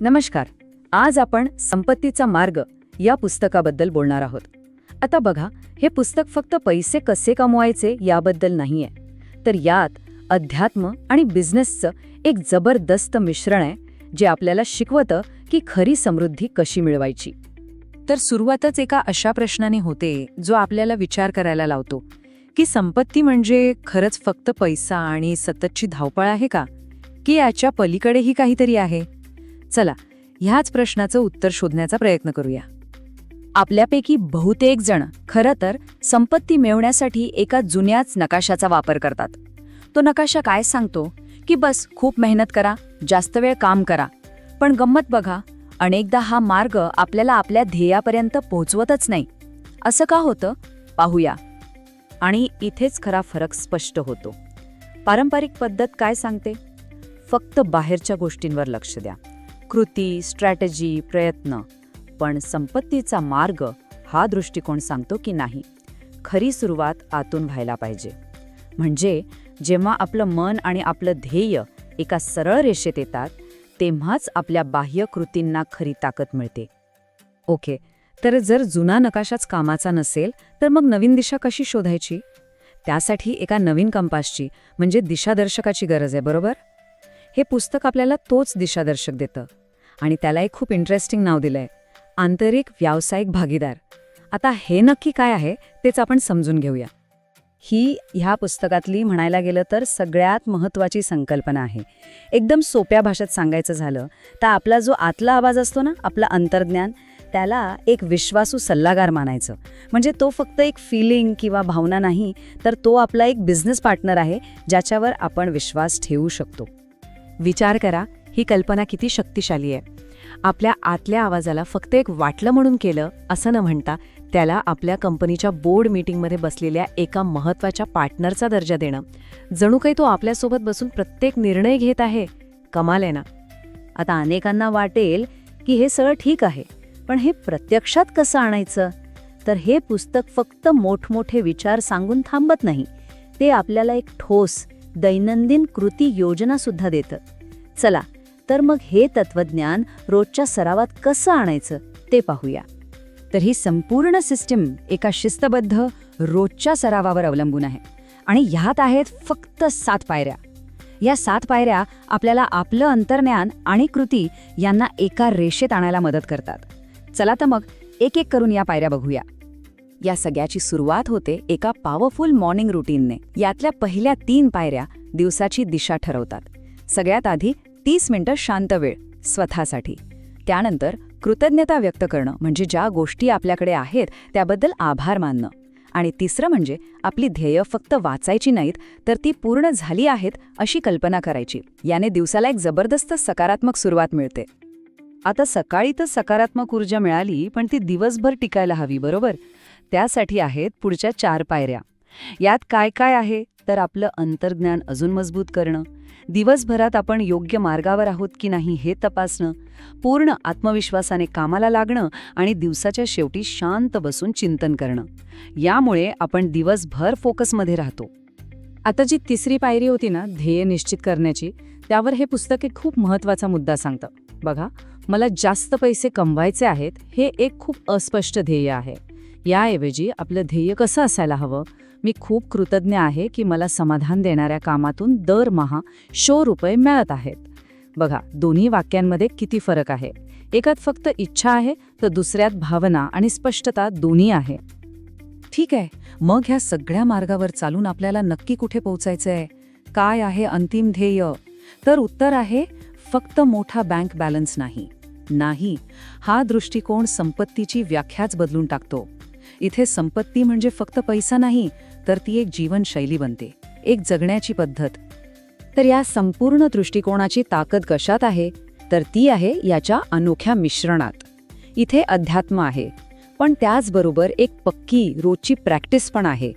नमस्कार. आज आपण संपत्तीचा मार्ग या पुस्तकाबद्दल बोलणार आहोत. आता बघा हे पुस्तक फक्त पैसे कसे कमवायचे याबद्दल नाहीये. तर यात अध्यात्म आणि बिझनेसचं एक जबरदस्त मिश्रण आहे जे आपल्याला शिकवतं की खरी समृद्धी कशी मिळवायची. तर सुरुवातच एका अशा प्रश्नाने होते जो आपल्याला विचार करायला लावतो की संपत्ती म्हणजे खरंच फक्त पैसा आणि सततची धावपळ आहे का? की याच्या पलीकडेही काहीतरी आहे? चला ह्याच प्रश्नाचं उत्तर शोधण्याचा प्रयत्न करूया. आपल्यापैकी बहुतेक जण खरं तर संपत्ती मिळवण्यासाठी एका जुन्याच नकाशाचा वापर करतात. तो नकाशा काय सांगतो? की बस खूप मेहनत करा जास्त वेळ काम करा. पण गंमत बघा अनेकदा हा मार्ग आपल्याला आपल्या ध्येयापर्यंत पोहोचवतच नाही. असं का होतं? पाहूया. आणि इथेच खरा फरक स्पष्ट होतो. पारंपरिक पद्धत काय सांगते? फक्त बाहेरच्या गोष्टींवर लक्ष द्या. कृती स्ट्रॅटेजी प्रयत्न. पण संपत्तीचा मार्ग हा दृष्टिकोन सांगतो की नाही. खरी सुरुवात आतून व्हायला पाहिजे. म्हणजे जेव्हा आपलं मन आणि आपलं ध्येय एका सरळ रेषेत येतात तेव्हाच आपल्या बाह्य कृतींना खरी ताकद मिळते. ओके तर जर जुना नकाशाच कामाचा नसेल तर मग नवीन दिशा कशी शोधायची? त्यासाठी एका नवीन कंपासची म्हणजे दिशादर्शकाची गरज आहे बरोबर? हे पुस्तक आपल्याला तोच दिशादर्शक देतं. आणि त्याला एक खूप इंटरेस्टिंग नाव दिलं आहे आंतरिक व्यावसायिक भागीदार. आता हे नक्की काय आहे तेच आपण समजून घेऊया. ही ह्या पुस्तकातली म्हणायला गेलं तर सगळ्यात महत्त्वाची संकल्पना आहे. एकदम सोप्या भाषेत सांगायचं झालं तर आपला जो आतला आवाज असतो ना आपलं अंतर्ज्ञान त्याला एक विश्वासू सल्लागार मानायचं. म्हणजे तो फक्त एक फिलिंग किंवा भावना नाही तर तो आपला एक बिझनेस पार्टनर आहे ज्याच्यावर आपण विश्वास ठेवू शकतो. विचार करा ही कल्पना किती शक्तिशाली आहे. आपल्या आतल्या आवाजाला फक्त एक वाटलं म्हणून केलं असं न म्हणता त्याला आपल्या कंपनीच्या बोर्ड मीटिंगमध्ये बसलेल्या एका महत्त्वाच्या पार्टनरचा दर्जा देणं. जणू काही तो आपल्यासोबत बसून प्रत्येक निर्णय घेत आहे. कमाल आहे ना? आता अनेकांना वाटेल की हे सगळं ठीक आहे पण हे प्रत्यक्षात कसं आणायचं? तर हे पुस्तक फक्त मोठमोठे विचार सांगून थांबत नाही. ते आपल्याला एक ठोस दैनंदिन कृती योजना सुद्धा देतं. चला तर मग हे तत्वज्ञान रोजच्या सरावात कसं आणायचं ते पाहूया. तर ही संपूर्ण सिस्टीम एका शिस्तबद्ध रोजच्या सरावावर अवलंबून आहे. आणि ह्यात आहेत फक्त सात पायऱ्या. या सात पायऱ्या आपल्याला आपलं अंतर्ज्ञान आणि कृती यांना एका रेषेत आणायला मदत करतात. चला तर मग एक एक करून या पायऱ्या बघूया. या सगळ्याची सुरुवात होते एका पॉवरफुल मॉर्निंग रुटीनने यातल्या पहिल्या तीन पायऱ्या दिवसाची दिशा ठरवतात. सगळ्यात आधी तीस मिनिटं शांत वेळ स्वतःसाठी. त्यानंतर कृतज्ञता व्यक्त करणं म्हणजे ज्या गोष्टी आपल्याकडे आहेत त्याबद्दल आभार मानणं. आणि तिसरं म्हणजे आपली ध्येय फक्त वाचायची नाहीत तर ती पूर्ण झाली आहेत अशी कल्पना करायची. याने दिवसाला एक जबरदस्त सकारात्मक सुरुवात मिळते. आता सकाळी तर सकारात्मक ऊर्जा मिळाली पण ती दिवसभर टिकायला हवी बरोबर? त्यासाठी आहेत पुढच्या चार पायऱ्या. यात काय काय आहे? तर आपलं अंतर्ज्ञान अजून मजबूत करणं. दिवसभरात आपण योग्य मार्गावर आहोत की नाही हे तपासणं. पूर्ण आत्मविश्वासाने कामाला लागणं आणि दिवसाच्या शेवटी शांत बसून चिंतन करणं. यामुळे आपण दिवसभर फोकसमध्ये राहतो. आता जी तिसरी पायरी होती ना ध्येय निश्चित करण्याची त्यावर हे पुस्तक एक खूप महत्त्वाचा मुद्दा सांगतं. बघा मला जास्त पैसे कमवायचे आहेत हे एक खूप अस्पष्ट ध्येय आहे. याऐवजी आपलं ध्येय कसं असायला हवं? मी खूप कृतज्ञ आहे की मला समाधान देणाऱ्या कामातून दरमहा शो रुपये मिळत आहेत. बघा दोन्ही वाक्यांमध्ये किती फरक आहे. एकात फक्त इच्छा आहे तर दुसऱ्यात भावना आणि स्पष्टता दोन्ही आहे. ठीक आहे मग ह्या सगळ्या मार्गावर चालून आपल्याला नक्की कुठे पोहोचायचं आहे काय आहे अंतिम ध्येय? तर उत्तर आहे फक्त मोठा बँक बॅलन्स नाही. नाही हा दृष्टिकोन संपत्तीची व्याख्याच बदलून टाकतो. इथे संपत्ती म्हणजे फक्त पैसा नाही तर ती एक जीवनशैली बनते एक जगण्याची पद्धत. तर या संपूर्ण दृष्टिकोनाची ताकद कशात आहे? तर ती आहे याच्या अनोख्या मिश्रणात. इथे अध्यात्म आहे पण त्याचबरोबर एक पक्की रोजची प्रॅक्टिस पण आहे.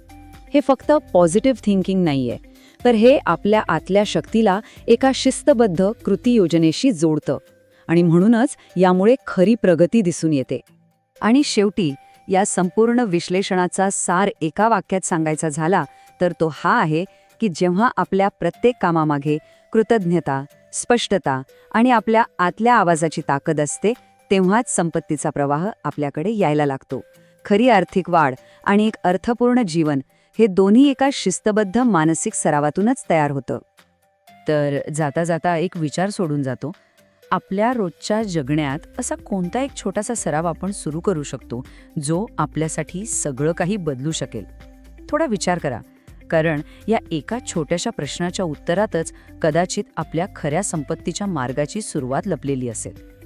हे फक्त पॉझिटिव्ह थिंकिंग नाहीये तर हे आपल्या आतल्या शक्तीला एका शिस्तबद्ध कृती योजनेशी जोडतं आणि म्हणूनच यामुळे खरी प्रगती दिसून येते. आणि शेवटी या संपूर्ण विश्लेषणाचा सार एका वाक्यात सांगायचा झाला तर तो हा आहे की जेव्हा आपल्या प्रत्येक कामामागे कृतज्ञता स्पष्टता आणि आपल्या आतल्या आवाजाची ताकद असते तेव्हाच संपत्तीचा प्रवाह आपल्याकडे यायला लागतो. खरी आर्थिक वाढ आणि एक अर्थपूर्ण जीवन हे दोन्ही एका शिस्तबद्ध मानसिक सरावातूनच तयार होतं. तर जाता जाता एक विचार सोडून जातो आपल्या रोजच्या जगण्यात असा कोणता एक छोटासा सराव आपण सुरू करू शकतो जो आपल्यासाठी सगळं काही बदलू शकेल? थोडा विचार करा. कारण या एका छोट्याशा प्रश्नाच्या उत्तरातच कदाचित आपल्या खऱ्या संपत्तीच्या मार्गाची सुरुवात लपलेली असेल.